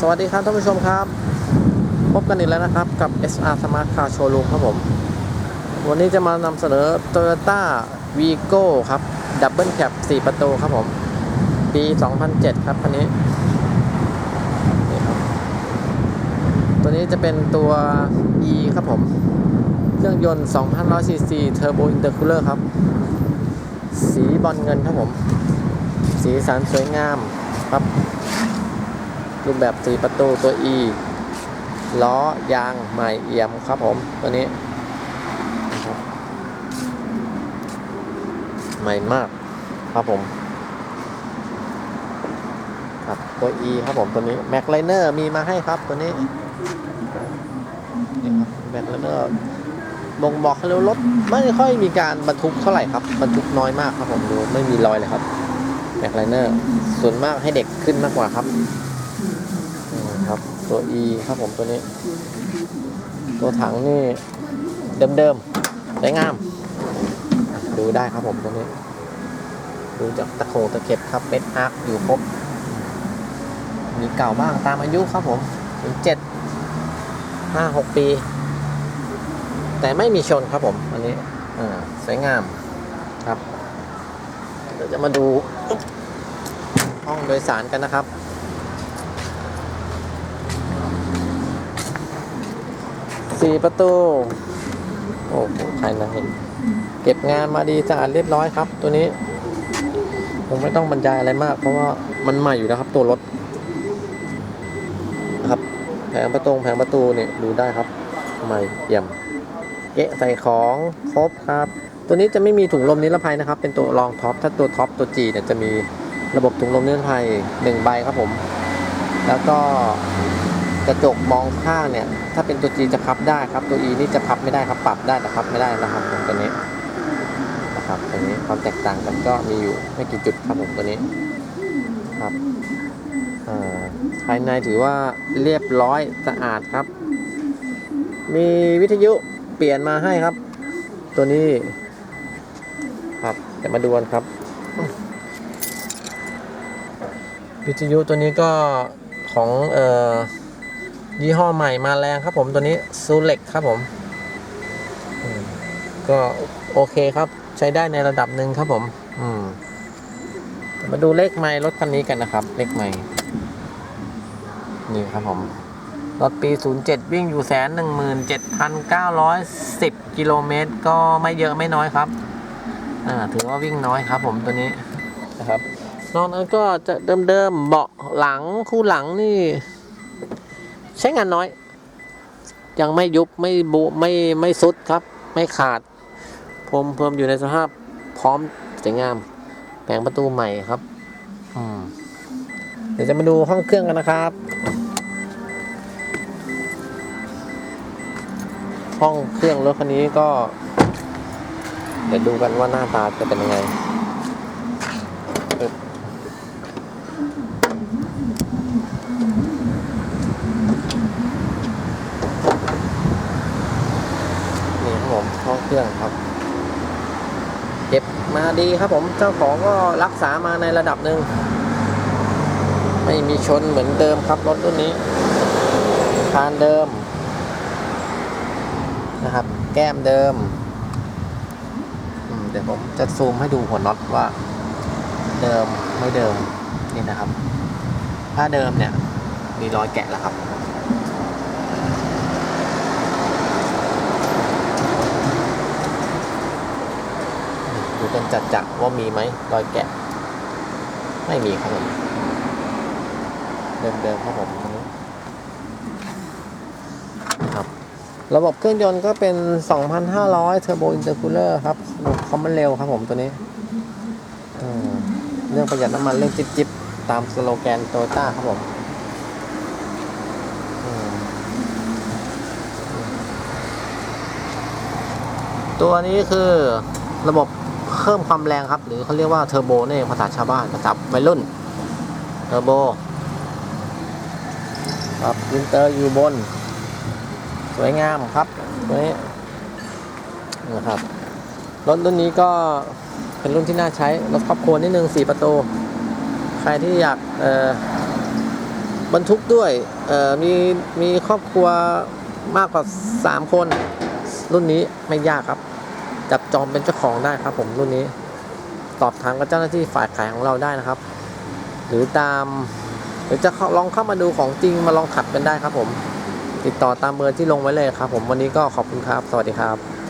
สวัสดีครับท่านผู้ชมครับ พบกันอีกแล้วนะครับกับ SR Smart Car Showroom ครับผม วันนี้จะมานำเสนอ Toyota Vigo ครับ Double Cab 4 ประตูครับผม ปี 2007 ครับคันนี้นี่ครับตัวนี้จะเป็นตัว E ครับผม เครื่องยนต์2,100 cc Turbo Intercooler ครับ สีบอลเงินครับผม สีสันสวยงามครับ รูปแบบ4ประตูตัว E ล้อยางใหม่เอี่ยมครับผมตัวนี้ใหม่มากครับผมครับตัว E ครับผมตัวนี้ m a c l i n e r มีมาให้ครับตัวนี้นี่ครับ m a c l i n e r บ่งบอกให้รู้รถไม่ค่อยมีการบรรทุกเท่าไหร่ครับบรรทุกน้อยมากครับผมดูไม่มีรอยเลยครับแม็กไลเนอร์ส่วนมากให้เด็กขึ้นมากกว่าครับ ครับ ตัว E ครับผมตัวนี้ ตัวถังนี่เดิมๆสวยงาม ดูได้ครับผมตัวนี้ ดูจากตะโขตะเข็บครับเป็นอาร์คอยู่ครบมีเก่าบ้างตามอายุครับผมถึงเจ็ดห้าหกปี แต่ไม่มีชนครับผมอันนี้อ่าสวยงามครับ เดี๋ยวจะมาดูห้องโดยสารกันนะครับ สี่ประตู โอ้โหภายในเก็บงานมาดีสะอาดเรียบร้อยครับ ตัวนี้ผมไม่ต้องบรรยายอะไรมาก เพราะว่ามันใหม่อยู่นะครับ ตัวรถนะครับ แผงประตูแผงประตูเนี่ยดูได้ครับใหม่เยี่ยมเกะใส่ของครบครับ ตัวนี้จะไม่มีถุงลมนิรภัยนะครับ เป็นตัวรองท็อปถ้าตัวท็อปตัว G เนี่ยจะมีระบบถุงลมนิรภัย1ใบครับผม แล้วก็ กระจกมองข้างเนี่ย ถ้าเป็นตัว G จะพับได้ครับ ตัว E นี่จะพับไม่ได้ครับ ปรับได้แต่พับไม่ได้นะครับผมตัวนี้นะครับตัวนี้ความแตกต่างกันก็มีอยู่ไม่กี่จุดครับผมตัวนี้ครับอ่าภายในถือว่าเรียบร้อยสะอาดครับ มีวิทยุเปลี่ยนมาให้ครับ ตัวนี้ครับเดี๋ยวมาดูกันครับ วิทยุตัวนี้ก็ของเอ่อ ยี่ห้อใหม่มาแรงครับผมตัวนี้ซูเล็กครับผม ก็โอเคครับใช้ได้ในระดับหนึ่งครับผม อืม มาดูเลขไมล์รถคันนี้กันนะครับ เลขไมล์นี่ครับผม รถปี 07 วิ่งอยู่แสนหนึ่งหมื่นเจ็ดพันเก้าร้อยสิบกิโลเมตร ก็ไม่เยอะไม่น้อยครับ อ่า ถือว่าวิ่งน้อยครับผมตัวนี้นะครับ นอกนั้นก็จะเดิมๆเบาะหลังคู่หลังนี่ ใช้งานน้อย ยังไม่ยุบไม่บุไม่ไม่สุดครับ ไม่ขาดพรมเพิ่มอยู่ในสภาพพร้อมสวยงามแผงประตูใหม่ครับ อืมเดี๋ยวจะมาดูห้องเครื่องกันนะครับ ห้องเครื่องรถคันนี้ก็ เดี๋ยวดูกันว่าหน้าตาจะเป็นยังไงปึ๊บนี่ครับผมห้องเค รื่องครับ เก็บมาดีครับผมเจ้าของก็รักษามาในระดับหนึ่งไม่มีชนเหมือนเดิมครับรถรุ่นนี้คานเดิมนะครับ แก้มเดิมอืมเดี๋ยวผมจะซูมให้ดูหัวน็อตว่า เดิมไม่เดิมนี่นะครับ ถ้าเดิมเนี่ยมีรอยแกะแล้วครับ ดูกันจัดจัว่ามีไหมรอยแกะ ไม่มีครับผมเดิมๆครับผมตรงนี้ครับระบบเครื่องยนต์ก็เป็น 2,500 Turbo Intercooler ครับคอมมันเร็วครับผมตัวนี้เรื่องประหยัดน้ำมันเรื่องจิบจิบๆตามสโลแกนโตโยต้าครับผมตัวนี้คือระบบ เพิ่มความแรงครับ หรือเขาเรียกว่าเทอร์โบนี่นภาษาชาวบ้านภาษาวัยรุ่นเทอร์โบครับวินเตอร์อยู่บน สวยงามครับตัวนี้นะครับรถรุ่นนี้ก็เป็นรุ่นที่น่าใช้รถครอบครัวนิดนึงสี่ประตู ใครที่อยากบรรทุกด้วยมีมีครอบครัวมากกว่า 3 คน รุ่นนี้ไม่ยากครับ จับจองเป็นเจ้าของได้ครับ ผมรุ่นนี้สอบถามกับเจ้าหน้าที่ฝ่ายขายของเราได้นะครับ หรือตามหรือจะลองเข้ามาดูของจริงมาลองขับกันได้ครับ ผม ติดต่อตามเบอร์ที่ลงไว้เลยครับ ผมวันนี้ก็ขอบคุณครับ สวัสดีครับ